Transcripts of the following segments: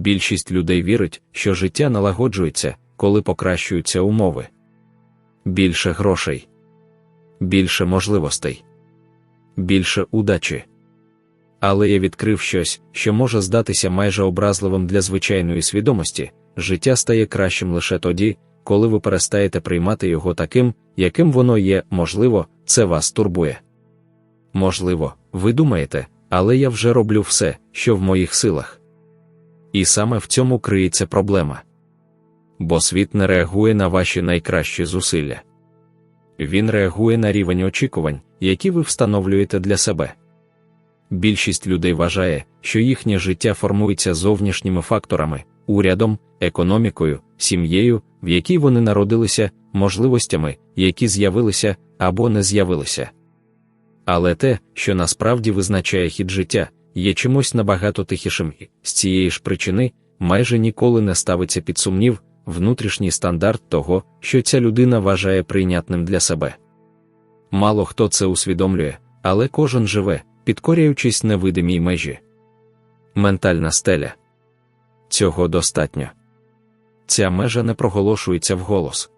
Більшість людей вірить, що життя налагоджується, коли покращуються умови. Більше грошей, більше можливостей, більше удачі. Але я відкрив щось, що може здатися майже образливим для звичайної свідомості життя стає кращим лише тоді, коли ви перестаєте приймати його таким, яким воно є, можливо, це вас турбує. Можливо, ви думаєте, але я вже роблю все, що в моїх силах. І саме в цьому криється проблема. Бо світ не реагує на ваші найкращі зусилля. Він реагує на рівень очікувань, які ви встановлюєте для себе. Більшість людей вважає, що їхнє життя формується зовнішніми факторами, урядом, економікою, сім'єю, в якій вони народилися, можливостями, які з'явилися або не з'явилися. Але те, що насправді визначає хід життя, є чимось набагато тихішим і, з цієї ж причини, майже ніколи не ставиться під сумнів внутрішній стандарт того, що ця людина вважає прийнятним для себе. Мало хто це усвідомлює, але кожен живе, підкоряючись невидимій межі. Ментальна стеля. Цього достатньо. Ця межа не проголошується вголос.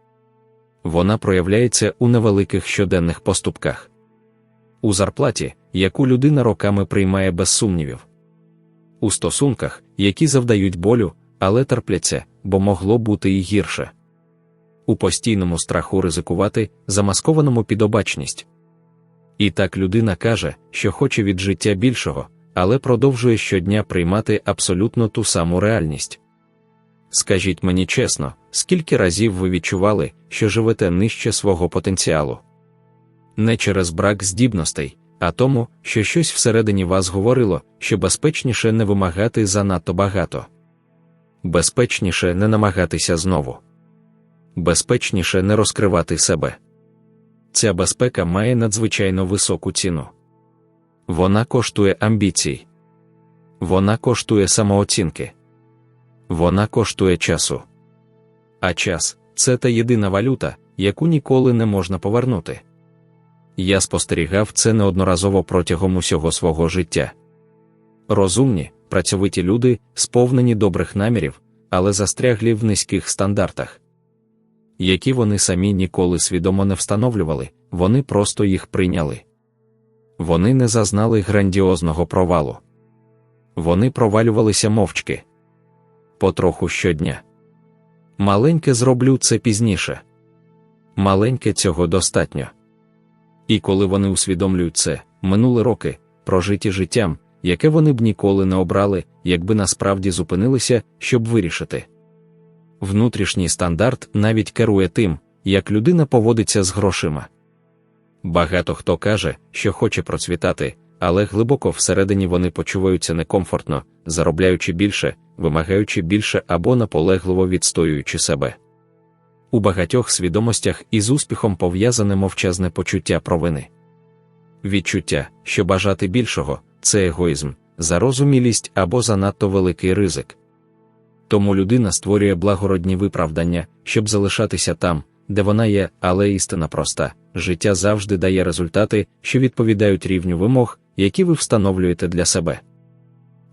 Вона проявляється у невеликих щоденних поступках. У зарплаті, яку людина роками приймає без сумнівів. У стосунках, які завдають болю, але терпляться, бо могло бути і гірше. У постійному страху ризикувати, замаскованому під обачність. І так людина каже, що хоче від життя більшого, але продовжує щодня приймати абсолютно ту саму реальність. Скажіть мені чесно, скільки разів ви відчували, що живете нижче свого потенціалу? Не через брак здібностей, а тому, що щось всередині вас говорило, що безпечніше не вимагати занадто багато. Безпечніше не намагатися знову. Безпечніше не розкривати себе. Ця безпека має надзвичайно високу ціну. Вона коштує амбіцій. Вона коштує самооцінки. Вона коштує часу. А час це та єдина валюта, яку ніколи не можна повернути. Я спостерігав це неодноразово протягом усього свого життя. Розумні, працьовиті люди, сповнені добрих намірів, але застряглі в низьких стандартах, які вони самі ніколи свідомо не встановлювали, вони просто їх прийняли. Вони не зазнали грандіозного провалу. Вони провалювалися мовчки потроху щодня. Маленьке зроблю це пізніше. Маленьке цього достатньо. І коли вони усвідомлюють це, минули роки, прожиті життям, яке вони б ніколи не обрали, якби насправді зупинилися, щоб вирішити. Внутрішній стандарт навіть керує тим, як людина поводиться з грошима. Багато хто каже, що хоче процвітати, але глибоко всередині вони почуваються некомфортно, заробляючи більше, вимагаючи більше або наполегливо відстоюючи себе. У багатьох свідомостях із успіхом пов'язане мовчазне почуття провини. Відчуття, що бажати більшого це егоїзм, зарозумілість або занадто великий ризик. Тому людина створює благородні виправдання, щоб залишатися там, де вона є, але істина проста життя завжди дає результати, що відповідають рівню вимог, які ви встановлюєте для себе.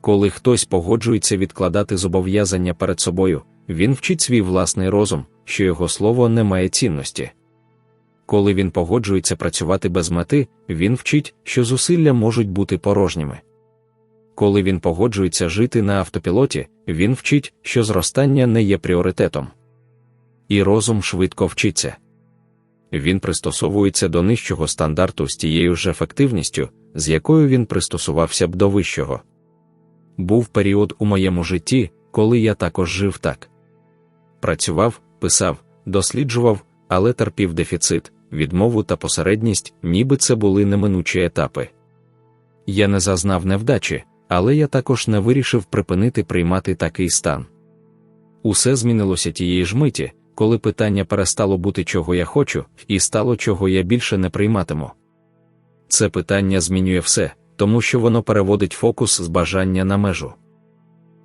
Коли хтось погоджується відкладати зобов'язання перед собою, він вчить свій власний розум, що його слово не має цінності. Коли він погоджується працювати без мети, він вчить, що зусилля можуть бути порожніми. Коли він погоджується жити на автопілоті, він вчить, що зростання не є пріоритетом. І розум швидко вчиться. Він пристосовується до нижчого стандарту з тією ж ефективністю, з якою він пристосувався б до вищого. Був період у моєму житті, коли я також жив так. Працював, писав, досліджував, але терпів дефіцит, відмову та посередність, ніби це були неминучі етапи. Я не зазнав невдачі, але я також не вирішив припинити приймати такий стан. Усе змінилося тієї ж миті, коли питання перестало бути чого я хочу, і стало чого я більше не прийматиму. Це питання змінює все, тому що воно переводить фокус з бажання на межу.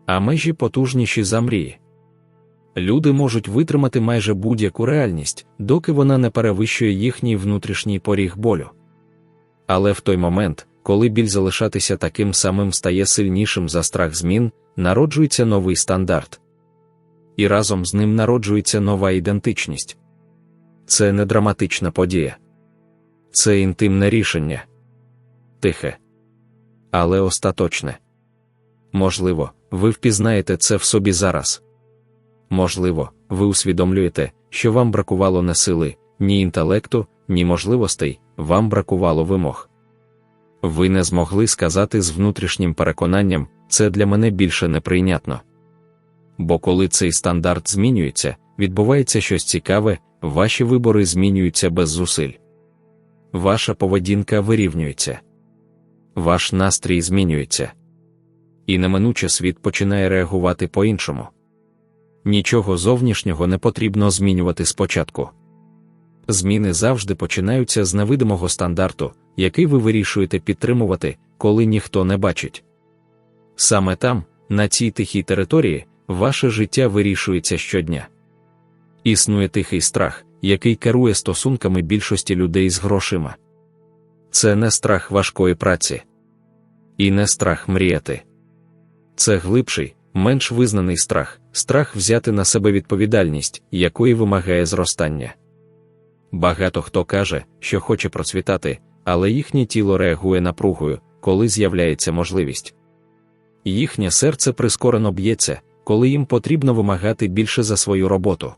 А межі потужніші за мрії. Люди можуть витримати майже будь-яку реальність, доки вона не перевищує їхній внутрішній поріг болю. Але в той момент, коли біль залишатися таким самим стає сильнішим за страх змін, народжується новий стандарт. І разом з ним народжується нова ідентичність. Це не драматична подія, це інтимне рішення. Тихе, але остаточне. Можливо, ви впізнаєте це в собі зараз. Можливо, ви усвідомлюєте, що вам бракувало не сили, ні інтелекту, ні можливостей, вам бракувало вимог. Ви не змогли сказати з внутрішнім переконанням, це для мене більше неприйнятно. Бо коли цей стандарт змінюється, відбувається щось цікаве, ваші вибори змінюються без зусиль. Ваша поведінка вирівнюється, ваш настрій змінюється. І неминуче світ починає реагувати по-іншому. Нічого зовнішнього не потрібно змінювати спочатку. Зміни завжди починаються з невидимого стандарту, який ви вирішуєте підтримувати, коли ніхто не бачить. Саме там, на цій тихій території, ваше життя вирішується щодня. Існує тихий страх, який керує стосунками більшості людей з грошима. Це не страх важкої праці, і не страх мріяти. Це глибший, менш визнаний страх, страх взяти на себе відповідальність, якої вимагає зростання. Багато хто каже, що хоче процвітати, але їхнє тіло реагує напругою, коли з'являється можливість. Їхнє серце прискорено б'ється, коли їм потрібно вимагати більше за свою роботу.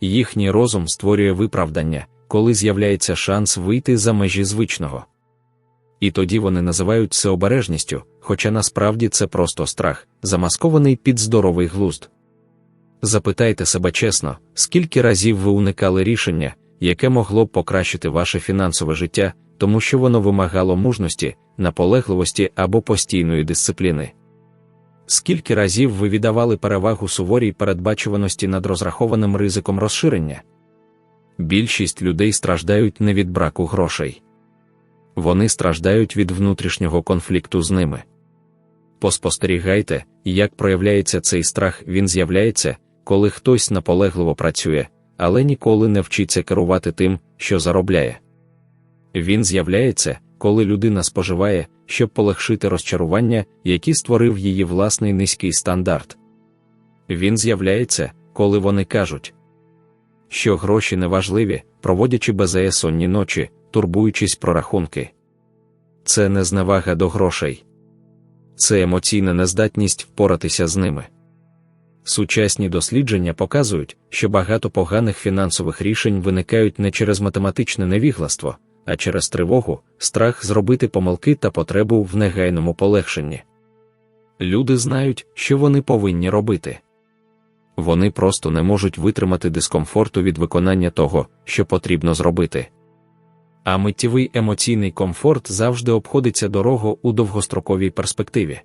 Їхній розум створює виправдання, коли з'являється шанс вийти за межі звичного. І тоді вони називають це обережністю, хоча насправді це просто страх, замаскований під здоровий глузд. Запитайте себе чесно, скільки разів ви уникали рішення, яке могло б покращити ваше фінансове життя, тому що воно вимагало мужності, наполегливості або постійної дисципліни. Скільки разів ви віддавали перевагу суворій передбачуваності над розрахованим ризиком розширення? Більшість людей страждають не від браку грошей. Вони страждають від внутрішнього конфлікту з ними. Поспостерігайте, як проявляється цей страх, він з'являється, коли хтось наполегливо працює, але ніколи не вчиться керувати тим, що заробляє. Він з'являється, коли людина споживає, щоб полегшити розчарування, які створив її власний низький стандарт. Він з'являється, коли вони кажуть, що гроші неважливі, проводячи безсонні ночі, турбуючись про рахунки. Це не зневага до грошей, це емоційна нездатність впоратися з ними. Сучасні дослідження показують, що багато поганих фінансових рішень виникають не через математичне невігластво, а через тривогу, страх зробити помилки та потребу в негайному полегшенні. Люди знають, що вони повинні робити. Вони просто не можуть витримати дискомфорту від виконання того, що потрібно зробити. А миттєвий емоційний комфорт завжди обходиться дорого у довгостроковій перспективі.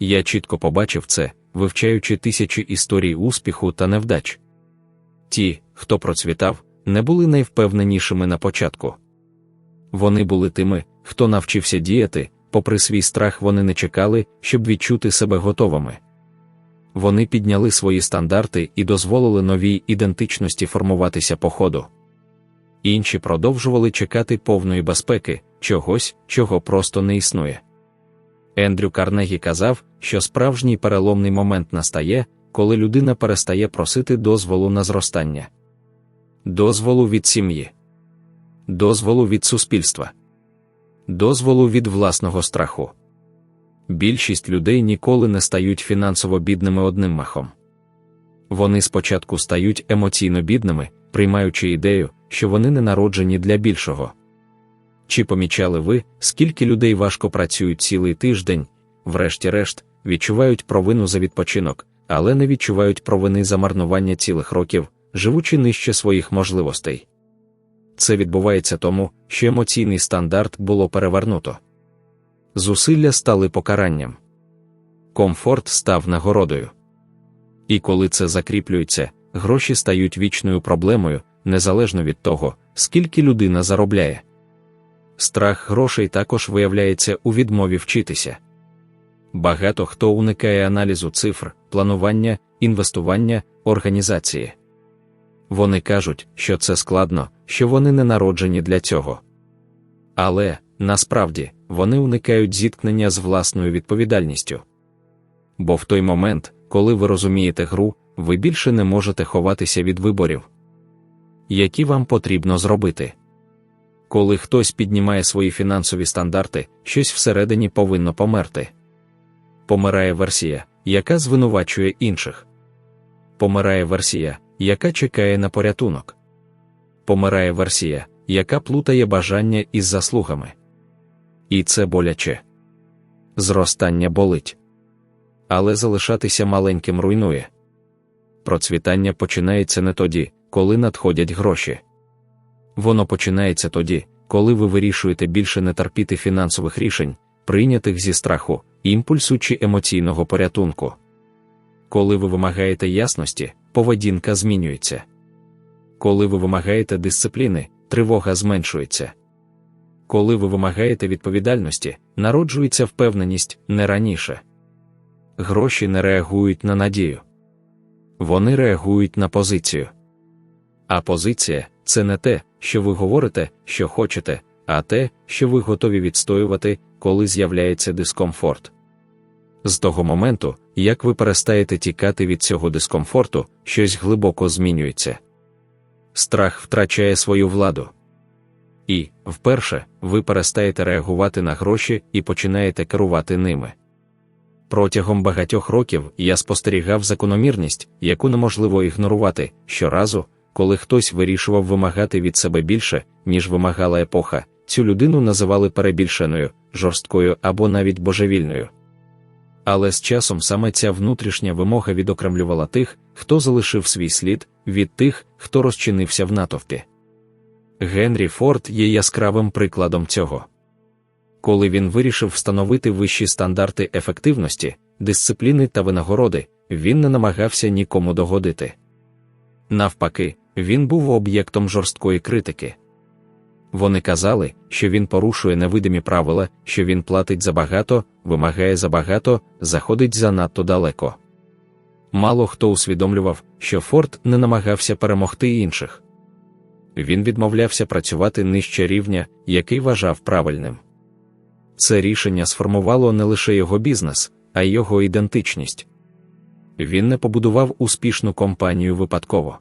Я чітко побачив це, вивчаючи тисячі історій успіху та невдач. Ті, хто процвітав, не були найвпевненішими на початку. Вони були тими, хто навчився діяти, попри свій страх, вони не чекали, щоб відчути себе готовими. Вони підняли свої стандарти і дозволили новій ідентичності формуватися по ходу. Інші продовжували чекати повної безпеки, чогось, чого просто не існує. Ендрю Карнегі казав, що справжній переломний момент настає, коли людина перестає просити дозволу на зростання, дозволу від сім'ї, дозволу від суспільства, дозволу від власного страху. Більшість людей ніколи не стають фінансово бідними одним махом. Вони спочатку стають емоційно бідними, приймаючи ідею, що вони не народжені для більшого. Чи помічали ви, скільки людей важко працюють цілий тиждень, врешті-решт, відчувають провину за відпочинок, але не відчувають провини за марнування цілих років, живучи нижче своїх можливостей? Це відбувається тому, що емоційний стандарт було перевернуто. Зусилля стали покаранням, комфорт став нагородою. І коли це закріплюється, гроші стають вічною проблемою, незалежно від того, скільки людина заробляє. Страх грошей також виявляється у відмові вчитися. Багато хто уникає аналізу цифр, планування, інвестування, організації. Вони кажуть, що це складно, що вони не народжені для цього. Але насправді вони уникають зіткнення з власною відповідальністю. бо в той момент, коли ви розумієте гру, ви більше не можете ховатися від виборів, які вам потрібно зробити. Коли хтось піднімає свої фінансові стандарти, щось всередині повинно померти. Помирає версія, яка звинувачує інших. Помирає версія, яка чекає на порятунок. Помирає версія, яка плутає бажання із заслугами. І це боляче. Зростання болить. Але залишатися маленьким руйнує. Процвітання починається не тоді, коли надходять гроші. Воно починається тоді, коли ви вирішуєте більше не терпіти фінансових рішень, прийнятих зі страху, імпульсу чи емоційного порятунку. Коли ви вимагаєте ясності, поведінка змінюється. Коли ви вимагаєте дисципліни, тривога зменшується. Коли ви вимагаєте відповідальності, народжується впевненість не раніше. Гроші не реагують на надію. Вони реагують на позицію. А позиція це не те, що ви говорите, що хочете, а те, що ви готові відстоювати, коли з'являється дискомфорт. З того моменту, як ви перестаєте тікати від цього дискомфорту, щось глибоко змінюється. Страх втрачає свою владу. І, вперше, ви перестаєте реагувати на гроші і починаєте керувати ними. Протягом багатьох років я спостерігав закономірність, яку неможливо ігнорувати щоразу, коли хтось вирішував вимагати від себе більше, ніж вимагала епоха, цю людину називали перебільшеною, жорсткою або навіть божевільною. Але з часом саме ця внутрішня вимога відокремлювала тих, хто залишив свій слід, від тих, хто розчинився в натовпі. Генрі Форд є яскравим прикладом цього. Коли він вирішив встановити вищі стандарти ефективності, дисципліни та винагороди, він не намагався нікому догодити. Навпаки, він був об'єктом жорсткої критики. Вони казали, що він порушує невидимі правила, що він платить забагато, вимагає забагато, заходить занадто далеко. Мало хто усвідомлював, що Форд не намагався перемогти інших. Він відмовлявся працювати нижче рівня, який вважав правильним. Це рішення сформувало не лише його бізнес, а й його ідентичність. Він не побудував успішну компанію випадково.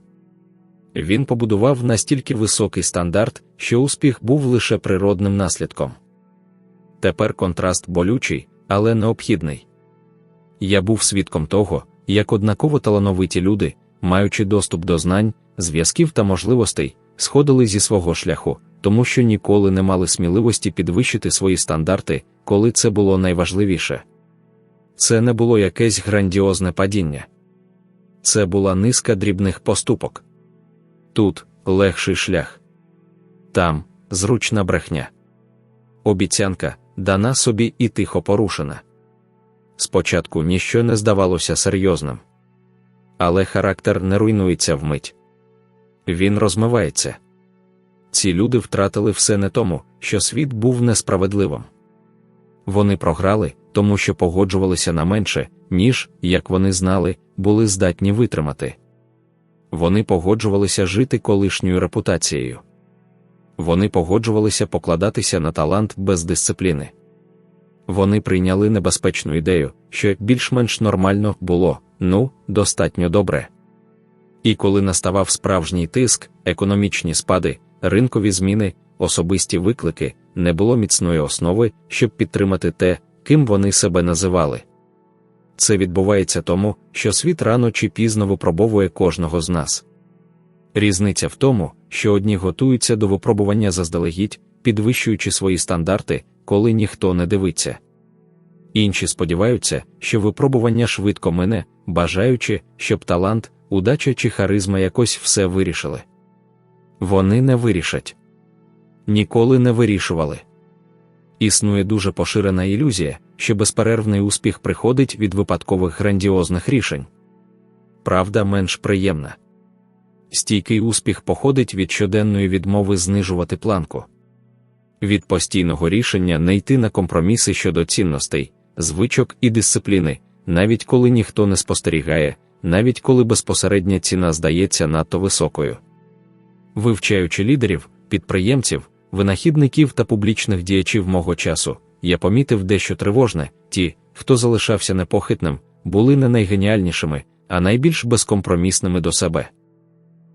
Він побудував настільки високий стандарт, що успіх був лише природним наслідком. Тепер контраст болючий, але необхідний. Я був свідком того, як однаково талановиті люди, маючи доступ до знань, зв'язків та можливостей, сходили зі свого шляху, тому що ніколи не мали сміливості підвищити свої стандарти, коли це було найважливіше. Це не було якесь грандіозне падіння. Це була низка дрібних поступок. Тут легший шлях, там зручна брехня. Обіцянка дана собі і тихо порушена. Спочатку ніщо не здавалося серйозним. Але характер не руйнується вмить. Він розмивається. Ці люди втратили все не тому, що світ був несправедливим. Вони програли, тому що погоджувалися на менше, ніж, як вони знали, були здатні витримати. Вони погоджувалися жити колишньою репутацією. Вони погоджувалися покладатися на талант без дисципліни. Вони прийняли небезпечну ідею, що більш-менш нормально було, ну, достатньо добре. І коли наставав справжній тиск, економічні спади, ринкові зміни, особисті виклики, не було міцної основи, щоб підтримати те, ким вони себе називали. Це відбувається тому, що світ рано чи пізно випробовує кожного з нас. Різниця в тому, що одні готуються до випробування заздалегідь, підвищуючи свої стандарти, коли ніхто не дивиться. Інші сподіваються, що випробування швидко мине, бажаючи, щоб талант, удача чи харизма якось все вирішили. Вони не вирішать. Ніколи не вирішували. Існує дуже поширена ілюзія, що безперервний успіх приходить від випадкових грандіозних рішень. Правда менш приємна. Стійкий успіх походить від щоденної відмови знижувати планку, від постійного рішення не йти на компроміси щодо цінностей, звичок і дисципліни, навіть коли ніхто не спостерігає, навіть коли безпосередня ціна здається надто високою. Вивчаючи лідерів, підприємців, винахідників та публічних діячів мого часу, я помітив дещо тривожне ті, хто залишався непохитним, були не найгеніальнішими, а найбільш безкомпромісними до себе.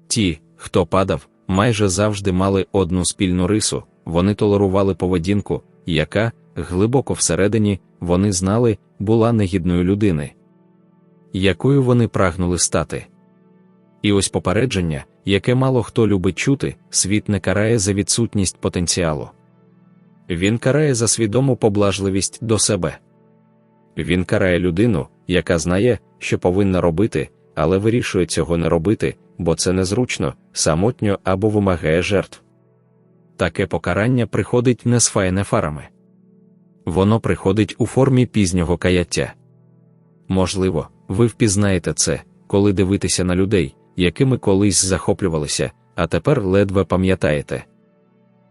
Ті, хто падав, майже завжди мали одну спільну рису, вони толерували поведінку, яка, глибоко всередині, вони знали, була негідною людини, якою вони прагнули стати. І ось попередження, яке мало хто любить чути, світ не карає за відсутність потенціалу. Він карає за свідому поблажливість до себе. Він карає людину, яка знає, що повинна робити, але вирішує цього не робити, бо це незручно, самотньо або вимагає жертв. Таке покарання приходить не з фаєнефарами. Воно приходить у формі пізнього каяття. Можливо, ви впізнаєте це, коли дивитеся на людей, якими колись захоплювалися, а тепер ледве пам'ятаєте.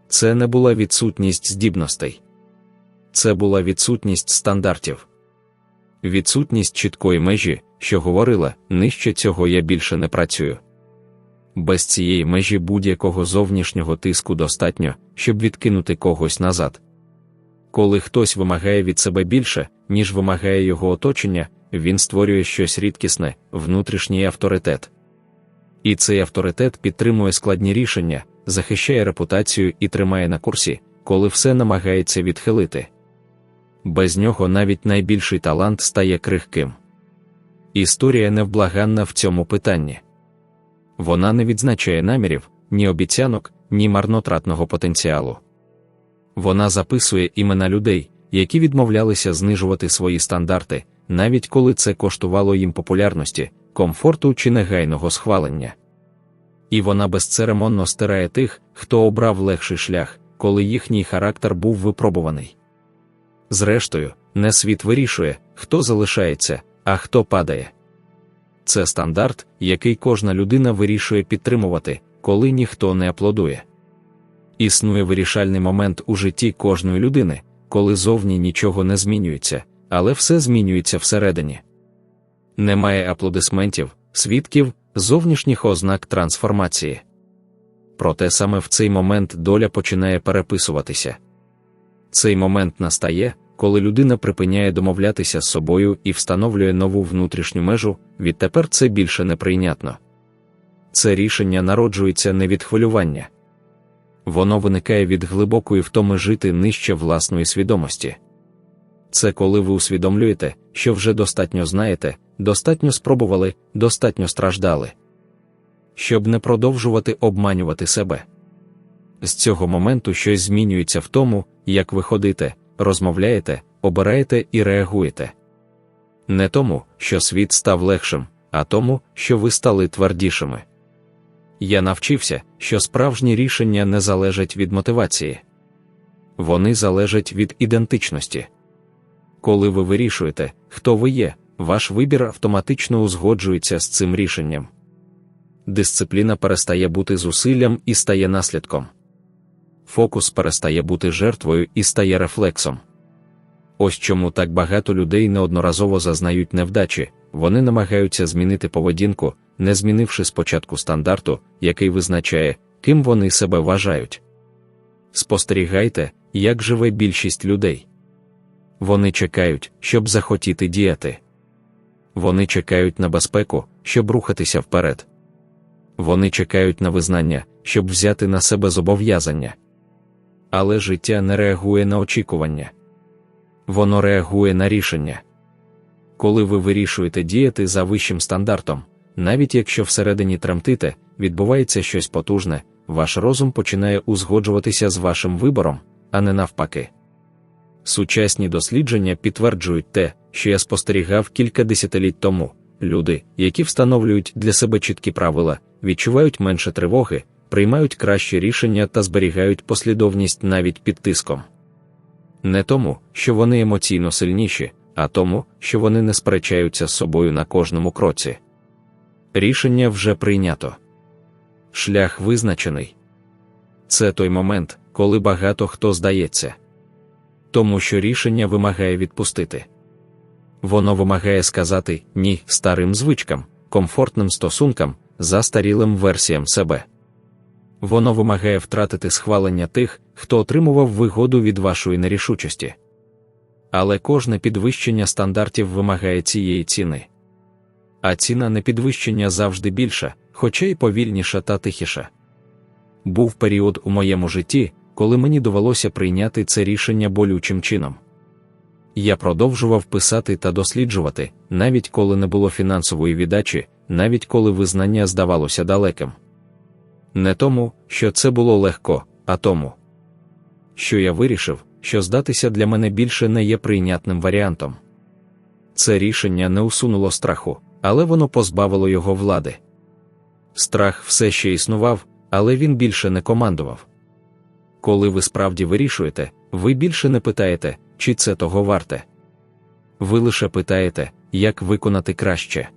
Це не була відсутність здібностей, це була відсутність стандартів, відсутність чіткої межі, що говорила, нижче цього я більше не працюю. Без цієї межі будь-якого зовнішнього тиску достатньо, щоб відкинути когось назад. Коли хтось вимагає від себе більше, ніж вимагає його оточення, він створює щось рідкісне, внутрішній авторитет. І цей авторитет підтримує складні рішення, захищає репутацію і тримає на курсі, коли все намагається відхилити. Без нього навіть найбільший талант стає крихким. Історія невблаганна в цьому питанні. Вона не відзначає намірів, ні обіцянок, ні марнотратного потенціалу. Вона записує імена людей, які відмовлялися знижувати свої стандарти, навіть коли це коштувало їм популярності, комфорту чи негайного схвалення. І вона безцеремонно стирає тих, хто обрав легший шлях, коли їхній характер був випробуваний. Зрештою, не світ вирішує, хто залишається, а хто падає. Це стандарт, який кожна людина вирішує підтримувати, коли ніхто не аплодує. Існує вирішальний момент у житті кожної людини, коли зовні нічого не змінюється, але все змінюється всередині. Немає аплодисментів, свідків, зовнішніх ознак трансформації. Проте саме в цей момент доля починає переписуватися. Цей момент настає, коли людина припиняє домовлятися з собою і встановлює нову внутрішню межу, відтепер це більше неприйнятно. Це рішення народжується не від хвилювання. Воно виникає від глибокої втоми жити нижче власної свідомості. Це коли ви усвідомлюєте, що вже достатньо знаєте, достатньо спробували, достатньо страждали. Щоб не продовжувати обманювати себе. З цього моменту щось змінюється в тому, як ви ходите, розмовляєте, обираєте і реагуєте. Не тому, що світ став легшим, а тому, що ви стали твердішими. Я навчився, що справжні рішення не залежать від мотивації, вони залежать від ідентичності. Коли ви вирішуєте, хто ви є, ваш вибір автоматично узгоджується з цим рішенням. Дисципліна перестає бути зусиллям і стає наслідком. Фокус перестає бути жертвою і стає рефлексом. Ось чому так багато людей неодноразово зазнають невдачі, вони намагаються змінити поведінку, не змінивши спочатку стандарту, який визначає, ким вони себе вважають. Спостерігайте, як живе більшість людей. Вони чекають, щоб захотіти діяти. Вони чекають на безпеку, щоб рухатися вперед. Вони чекають на визнання, щоб взяти на себе зобов'язання. Але життя не реагує на очікування. Воно реагує на рішення. Коли ви вирішуєте діяти за вищим стандартом, навіть якщо всередині тремтите, відбувається щось потужне, ваш розум починає узгоджуватися з вашим вибором, а не навпаки. Сучасні дослідження підтверджують те, що я спостерігав кілька десятиліть тому. Люди, які встановлюють для себе чіткі правила, відчувають менше тривоги, приймають кращі рішення та зберігають послідовність навіть під тиском. Не тому, що вони емоційно сильніші, а тому, що вони не сперечаються з собою на кожному кроці. Рішення вже прийнято. Шлях визначений. Це той момент, коли багато хто здається. Тому що рішення вимагає відпустити. Воно вимагає сказати ні старим звичкам, комфортним стосункам, застарілим версіям себе. Воно вимагає втратити схвалення тих, хто отримував вигоду від вашої нерішучості. але кожне підвищення стандартів вимагає цієї ціни. А ціна на підвищення завжди більша, хоча й повільніша та тихіша. Був період у моєму житті, коли мені довелося прийняти це рішення болючим чином. Я продовжував писати та досліджувати, навіть коли не було фінансової віддачі, навіть коли визнання здавалося далеким. Не тому, що це було легко, а тому, що я вирішив, що здатися для мене більше не є прийнятним варіантом. Це рішення не усунуло страху, але воно позбавило його влади. Страх все ще існував, але він більше не командував. Коли ви справді вирішуєте, ви більше не питаєте, чи це того варте. Ви лише питаєте, як виконати краще.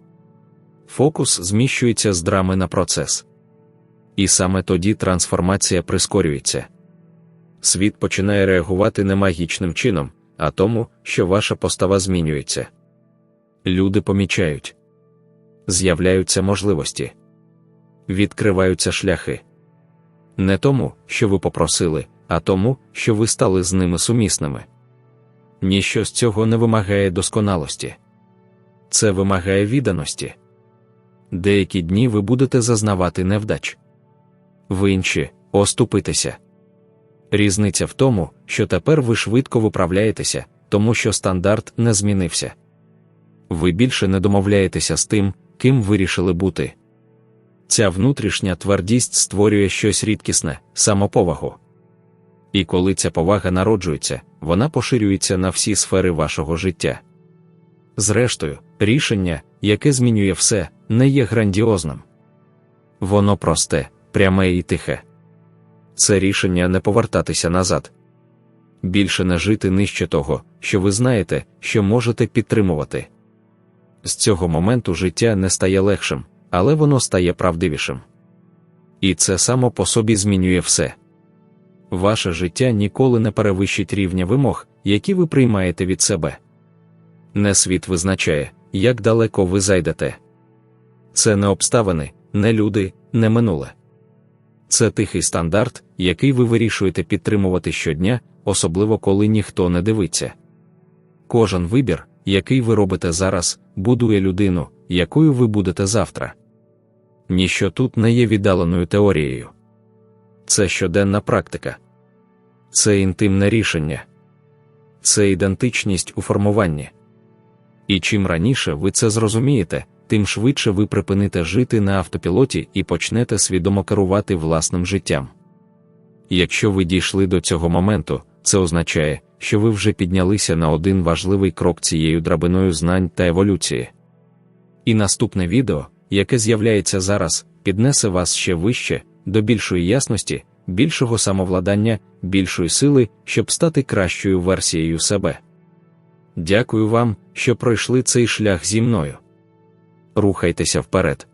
Фокус зміщується з драми на процес. І саме тоді трансформація прискорюється. Світ починає реагувати не магічним чином, а тому, що ваша постава змінюється. Люди помічають, з'являються можливості, відкриваються шляхи. Не тому, що ви попросили, а тому, що ви стали з ними сумісними. Ніщо з цього не вимагає досконалості. Це вимагає відданості. Деякі дні ви будете зазнавати невдач. В інші оступитися. Різниця в тому, що тепер ви швидко виправляєтеся, тому що стандарт не змінився. Ви більше не домовляєтеся з тим, ким вирішили бути. Ця внутрішня твердість створює щось рідкісне, самоповагу. І коли ця повага народжується, вона поширюється на всі сфери вашого життя. Зрештою, рішення, яке змінює все, не є грандіозним. Воно просте, пряме і тихе. Це рішення не повертатися назад. Більше не жити нижче того, що ви знаєте, що можете підтримувати. З цього моменту життя не стає легшим, але воно стає правдивішим. І це само по собі змінює все. Ваше життя ніколи не перевищить рівня вимог, які ви приймаєте від себе. Не світ визначає, як далеко ви зайдете. Це не обставини, не люди, не минуле. Це тихий стандарт, який ви вирішуєте підтримувати щодня, особливо коли ніхто не дивиться. Кожен вибір, який ви робите зараз, будує людину, якою ви будете завтра. Ніщо тут не є віддаленою теорією. Це щоденна практика, це інтимне рішення, це ідентичність у формуванні. І чим раніше ви це зрозумієте, тим швидше ви припините жити на автопілоті і почнете свідомо керувати власним життям. Якщо ви дійшли до цього моменту, це означає, що ви вже піднялися на один важливий крок цією драбиною знань та еволюції. І наступне відео, яке з'являється зараз, піднесе вас ще вище, до більшої ясності, більшого самовладання, більшої сили, щоб стати кращою версією себе. Дякую вам, що пройшли цей шлях зі мною. Рухайтеся вперед.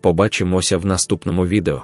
Побачимося в наступному відео.